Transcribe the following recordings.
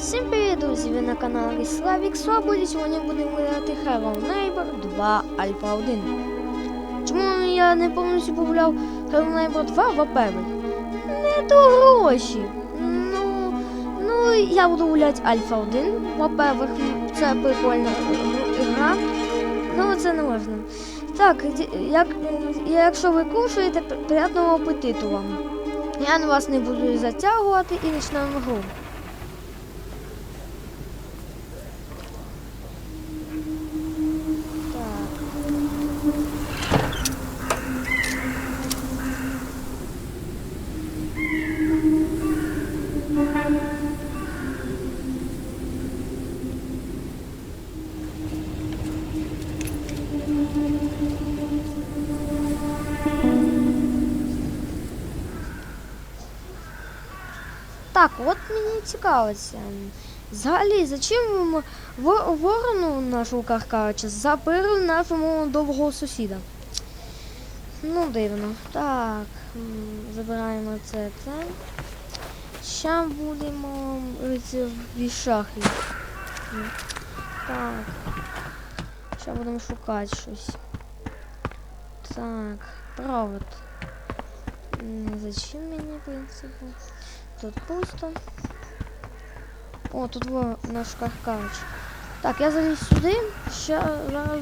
Всім привіт, друзі! Ви на каналі Славік Свободі. Сьогодні будемо грати Hello Neighbor 2 Alpha 1. Чому я не повністю погуляв Hello Neighbor 2, во-первых? Не то гроші. Ну, ну, я буду гуляти Alpha 1. Во-первых, це прикольна гра. Ну, це не можна. Так, як, якщо ви кушаєте, приятного апетиту вам. Я на вас не буду затягувати і почнемо гру. Так, от мені цікаво це. Взагалі, зачем ви ворону нашу Каркарича запирили нашому довгого сусіда? Ну, дивно. Так, забираємо це це. Ще будемо в шахи. М, Так. Ще будемо шукати щось. Так, провод. М, Зачем мені, в принципі? Тут пусто. О, тут во наш каркач. Так, я заліз сюди. Ще зараз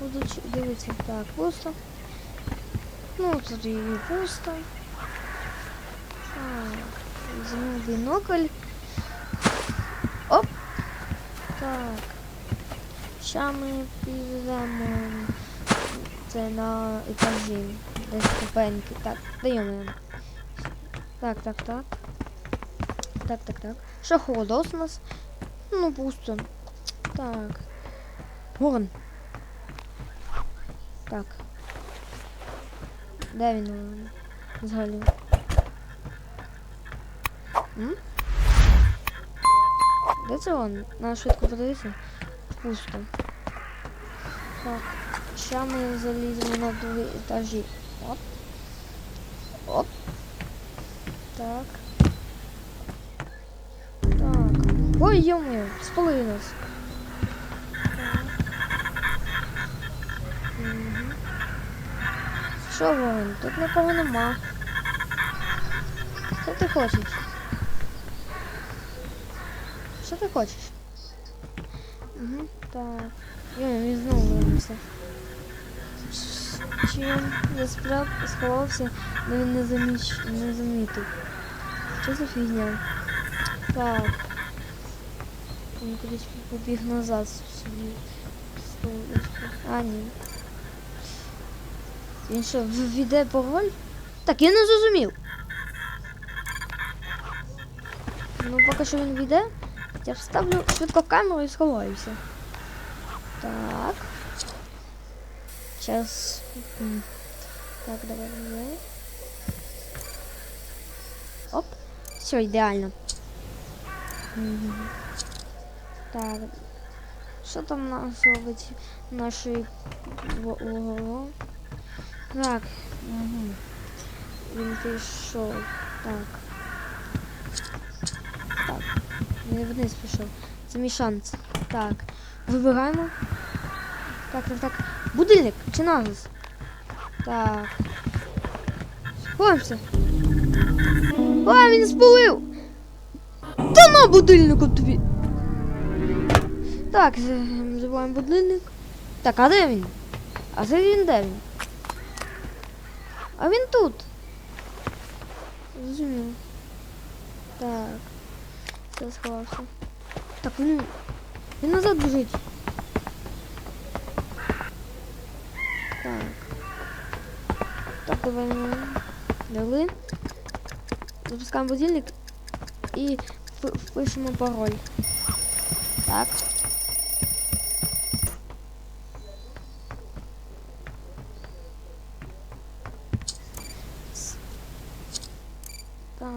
буду ч- дивитися. Так, пусто. Ну, тут і пусто. Так, візьму бінокль. Оп! Так. Ще ми підемо це на етажі. Десь ступеньки. Так, даємо. Так, так, так. Так, так, так. Що холодос у нас? Ну, пусто. Так. Ворон. Так. Де він? Взагалі? М? Де це он? Надо швидко подивитися. Пусто. Так. Ще ми заліземо на другий етажі. Оп. Оп. Так. Так. Ой, ё спали нас. Так. Що вон? Тут нікого нема. Що ти хочеш? Що ти хочеш? Угу, так. Він знову вернувся. Чи він я справ сховався, але він не заміч... не замітив. Що за фігня? Так. Він кудись побіг назад собі. А, ні. Він що, введе пароль? Так, я не зрозумів. Ну, поки що він війде, я вставлю швидко камеру і сховаюся. Так. Сейчас. Так, давай, давай. Оп. Все, ідеально. Мгм. Так. Що там у нас робить нашої ого? Так. Угу. Він. Так. Так. Він вниз пішов. Це. Так. Вибираємо. Так, так, так. Будильник чи наглус? Так. Ховаємося. А, він спалив! Та на будильнику тобі. Так, забуваємо будильник. Так, а де він? А це він де він? А він тут. Зрозуміло. Так. Все сховався. Так, він. Він назад біжить. Так. Так, давай дали. Запускаємо будильник і впи- впишемо пароль. Так. Так.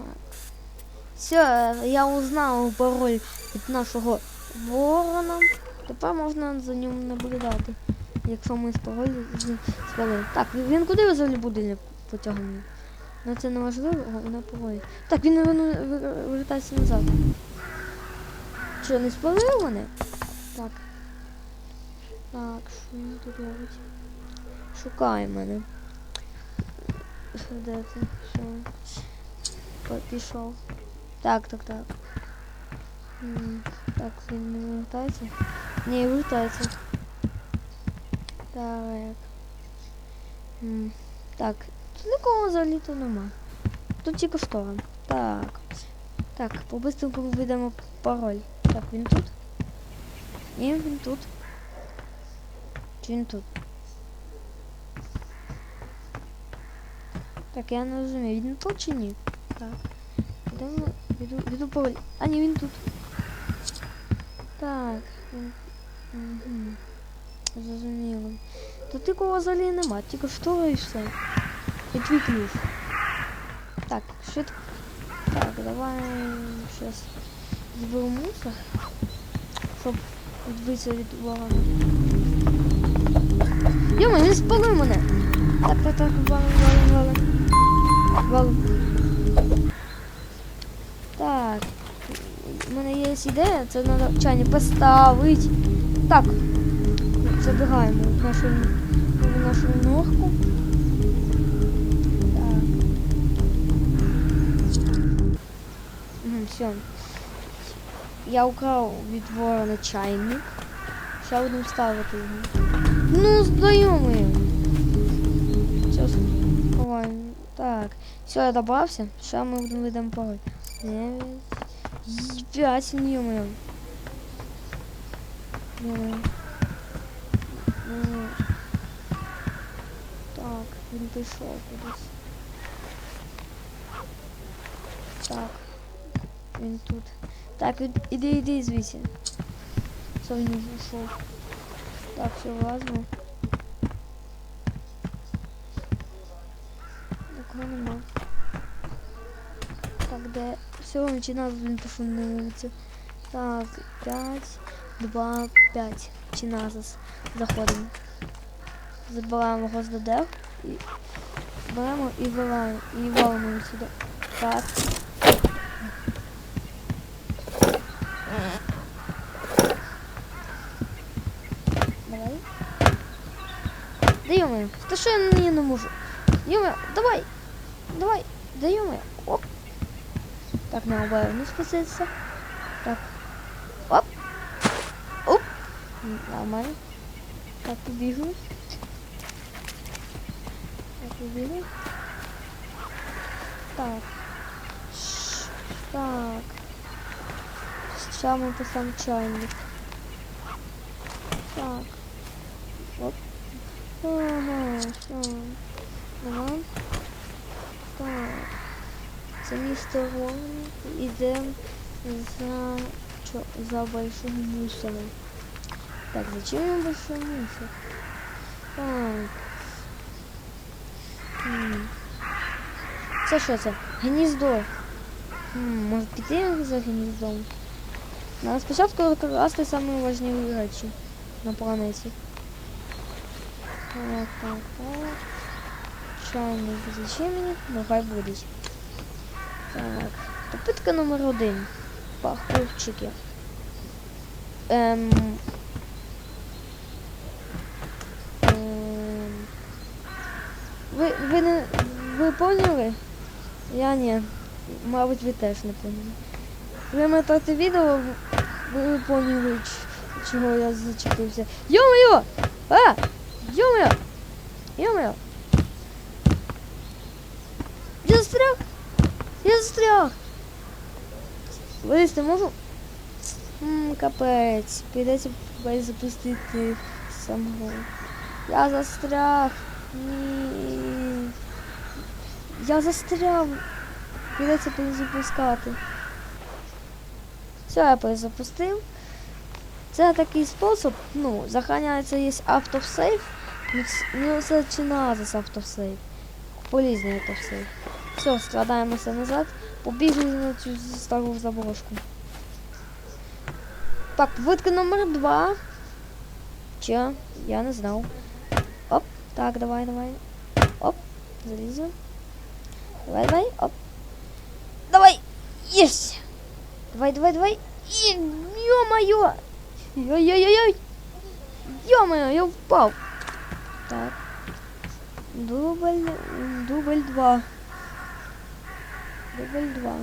Все, я узнав пароль від нашого ворона. Тепер можна за ним наблюдати. Якщо ми з пароль спали. Так, він куди взагалі будильник потягнув? Ну це не важливо, головне пароль. Так, він вертається назад. Що, не спалив мене? Так. Так, що він тут робить? Шукає мене. Де ти? Що? Пішов. Так, так, так. Так, він не вертається? Ні, вертається. Так. М, Так, тут нікого взагалі то нема. Тут тільки шторм. Так. Так, по-бистрому видамо пароль. Так, він тут? Ні, він тут. Чи він тут? Так, я не розумію, він тут чи ні? Так. Йдемо, віду, віду пароль. А, ні, він тут. Так. Він... Угу. Зрозуміло. Тут нікого взагалі нема, тільки і все. І твій ключ. Так, швидко. Так, давай сейчас зберу мусор, щоб відбитися від ворога. Йома, він спалив мене! Так, так, так, валим, валим, валим. Валим. Так. У мене є ідея, це треба чайні поставити. Так. Забігаємо в нашу, в нашу норку. Угу, все. Я украв від ворона чайник. Ще будемо ставити його. Ну, знайомий. Все, сховаємо. Так. Все, я добрався. Ще ми будемо видам пароль. Дев'ять. Й- П'ять, ё-моё. Так, він пішов кудись. Так. Він тут. Так, ід- іди, іди звідси. Все, він пішов. Так, все, влазимо. Такого нема. Так, де? Все, він пішов на вулицю. Так, 5, 2, 5. Чиназис. Заходимо. Забираємо гвоздодер і беремо і вилаємо, і валимо сюди. Так. Давай. Да ё Та що я не, не можу? ё давай! Давай! Да ё Оп! Так, на обережно спуститься. Так. Нормально. Так, побігли. Так, побігли. Так. Так. Сейчас мы поставим чайник. Так. Оп. Ага, все. Ага. Так. Це містер Рон іде за, чо, за большим мусором. Так, зачем ему большой мусор? Так. Це що це? Гніздо. Може піти за гніздом? Надо спочатку викрасти самі важливі речі на планеті. Так, так, так. Чайник зачем мені? Ну хай буде. Так. Попитка номер один. Паркурчики. Ем... Ем... Ви, не... Ви поняли? Я ні. Мабуть, ви теж не поняли. Ви метати відео, ви, поняли, чого я зачепився. Йо-моє! А! Йо-моє! Йо-моє! Я застряг! Я застряг! Вилізти можу? М, капець. Прийдеться запустити самого. Я застряг. Я застряв. Прийдеться перезапускати. Все, я перезапустив. Це такий спосіб, ну, захороняється є автосейв. Ну, ц- Ну, це чи назис автосейв. Полізний автосейв. Все, складаємося назад. Побігли на цю стару заброшку. Так, витка номер два. Че? Я не знав. Оп, так, давай, давай. Оп, залізем. Давай, давай, оп. Давай! Єсть! Давай, давай, давай. І, Ё-моё! Ой-ой-ой! Ё-моё, я впав. Так. Дубль, дубль два. Дубль два.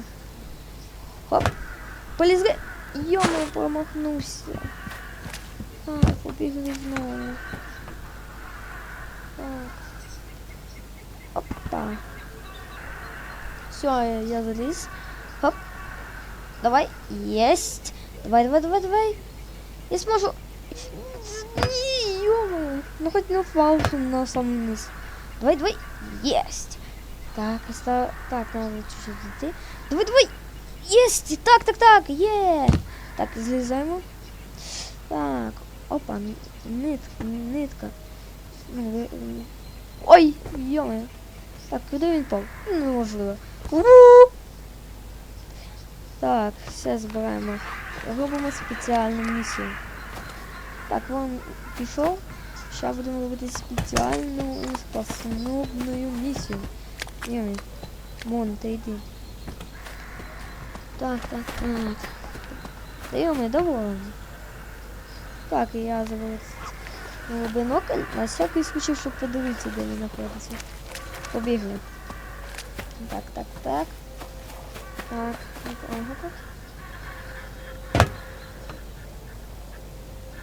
Хоп. Полізли. Ё-моё, промахнувся. Так, побігли знову. Так. Опа. Все, я, я заліз. Хоп. Давай. Есть. Давай, давай, давай, давай. Я зможу. Ні, Ё-моё. Ну хоть не впав на самый низ. Давай, давай. Есть. Так, остав... Так, надо чуть-чуть йти. Давай, давай. Есть. Так, так, так. Є. Так, злізаємо. Так. Опа, н- нитка, нитка. Ой, йоме. Так, куди він впав? Ну, Неможливо. Так, все збираємо. Робимо спеціальну місію. Так, вон пішов. Зараз будемо робити спеціальну спаснобну місію. Йоме. Вон, ти йди. Так, так, так. Та йоме, доволен. Так, і я забув бинокль на всякий случай, щоб подивитися, де він знаходиться. Побігли. Так, так, так. Так, ага, ага.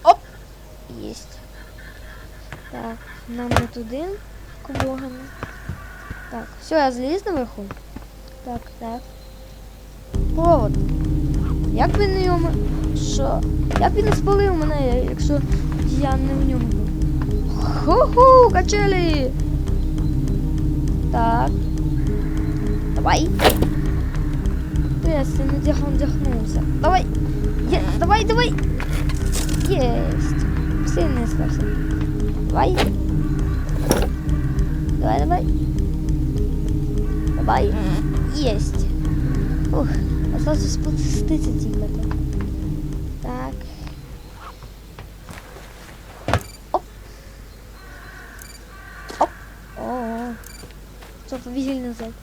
Оп! Єсть. Так, нам не туди кубогами. Так, все, я зліз наверху. Так, так. Провод. Як він йому. Що? Як він спалив мене, якщо я не в ньому був? Ху-ху, качелі! Так. Давай. Я не дяхнув, дяхнувся. Давай. Є, давай, давай. Єсть. Сильно склався. Давай. Давай, давай. Давай. Єсть. Ух, осталось спуститься тільки. Так. Оп. Оп. О. Що, назад.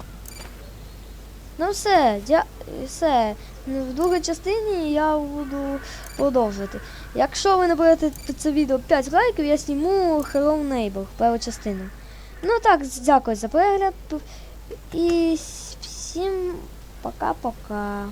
Ну все, дя... все. Ну, В другій частині я буду продовжувати. Якщо ви наберете під це відео 5 лайків, я зніму Hello Neighbor, першу частину. Ну так, дякую за перегляд. І всім пока-пока.